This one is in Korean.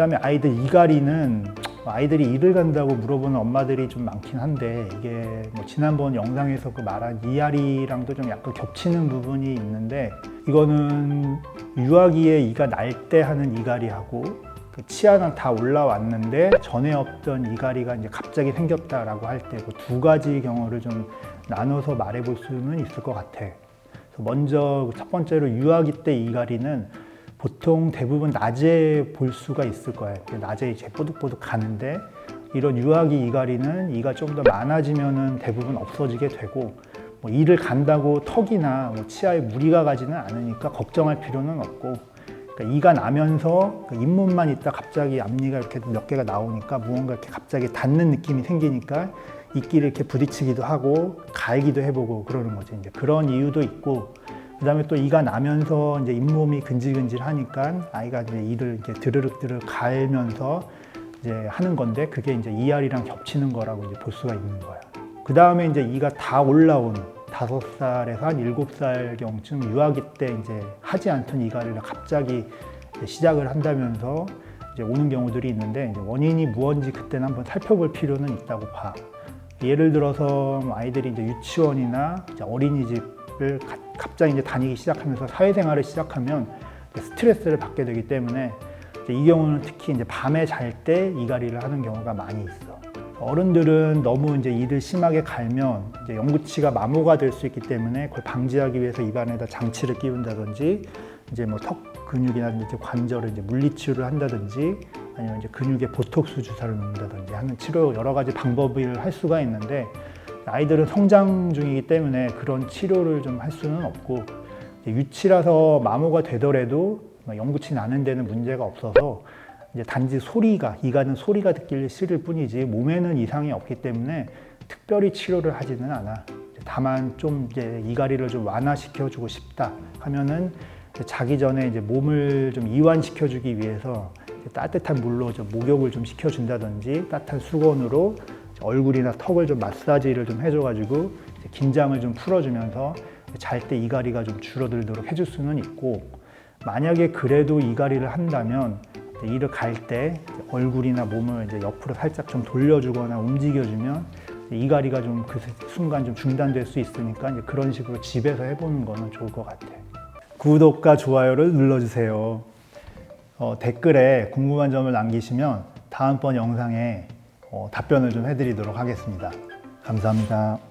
그다음에 아이들 이갈이는 아이들이 일을 간다고 물어보는 엄마들이 좀 많긴 한데 이게 뭐 지난번 영상에서 그 말한 이알이랑도 좀 약간 겹치는 부분이 있는데 이거는 유아기에 이가 날 때 하는 이갈이하고 그 치아는 다 올라왔는데 전에 없던 이갈이가 이제 갑자기 생겼다라고 할 때 그 두 가지 경우를 좀 나눠서 말해볼 수는 있을 것 같아. 먼저 첫 번째로 유아기 때 이갈이는 보통 대부분 낮에 볼 수가 있을 거예요. 낮에 이제 뽀득뽀득 가는데 이런 유아기 이갈이는 이가 좀 더 많아지면은 대부분 없어지게 되고 뭐 이를 간다고 턱이나 뭐 치아에 무리가 가지는 않으니까 걱정할 필요는 없고 그러니까 이가 나면서 그 잇몸만 있다 갑자기 앞니가 이렇게 몇 개가 나오니까 무언가 이렇게 갑자기 닿는 느낌이 생기니까 이끼를 이렇게 부딪히기도 하고 갈기도 해보고 그러는 거죠. 이제 그런 이유도 있고 그 다음에 또 이가 나면서 이제 잇몸이 근질근질하니까 아이가 이제 이를 이렇게 드르륵 드르륵 갈면서 이제 하는 건데 그게 이제 이알이랑 겹치는 거라고 이제 볼 수가 있는 거야. 그 다음에 이제 이가 다 올라온 다섯 살에서 한 일곱 살 경쯤 유아기 때 이제 하지 않던 이갈을 갑자기 이제 시작을 한다면서 이제 오는 경우들이 있는데 이제 원인이 무언지 그때는 한번 살펴볼 필요는 있다고 봐. 예를 들어서 뭐 아이들이 이제 유치원이나 이제 어린이집 을 가- 갑자기 이제 다니기 시작하면서 사회생활을 시작하면 스트레스를 받게 되기 때문에 이 경우는 특히 이제 밤에 잘 때 이갈이를 하는 경우가 많이 있어. 어른들은 너무 이제 이를 심하게 갈면 이제 영구치가 마모가 될 수 있기 때문에 그걸 방지하기 위해서 입안에다 장치를 끼운다든지 이제 뭐 턱 근육이나 이제 관절을 이제 물리치료를 한다든지 아니면 이제 근육에 보톡스 주사를 놓는다든지 하는 치료 여러 가지 방법을 할 수가 있는데 아이들은 성장 중이기 때문에 그런 치료를 좀 할 수는 없고 유치라서 마모가 되더라도 뭐 영구치 나는 데는 문제가 없어서 이제 단지 소리가 이가는 소리가 듣기 싫을 뿐이지 몸에는 이상이 없기 때문에 특별히 치료를 하지는 않아. 다만 좀 이제 이갈이를 좀 완화시켜 주고 싶다 하면은 자기 전에 이제 몸을 좀 이완시켜 주기 위해서 이제 따뜻한 물로 좀 목욕을 좀 시켜 준다든지 따뜻한 수건으로 얼굴이나 턱을 좀 마사지를 좀 해줘가지고 긴장을 좀 풀어주면서 잘 때 이갈이가 좀 줄어들도록 해줄 수는 있고 만약에 그래도 이갈이를 한다면 이를 갈 때 얼굴이나 몸을 이제 옆으로 살짝 좀 돌려주거나 움직여주면 이갈이가 좀 그 순간 좀 중단될 수 있으니까 이제 그런 식으로 집에서 해보는 거는 좋을 것 같아. 구독과 좋아요를 눌러주세요. 어, 댓글에 궁금한 점을 남기시면 다음번 영상에 어, 답변을 좀 해드리도록 하겠습니다. 감사합니다.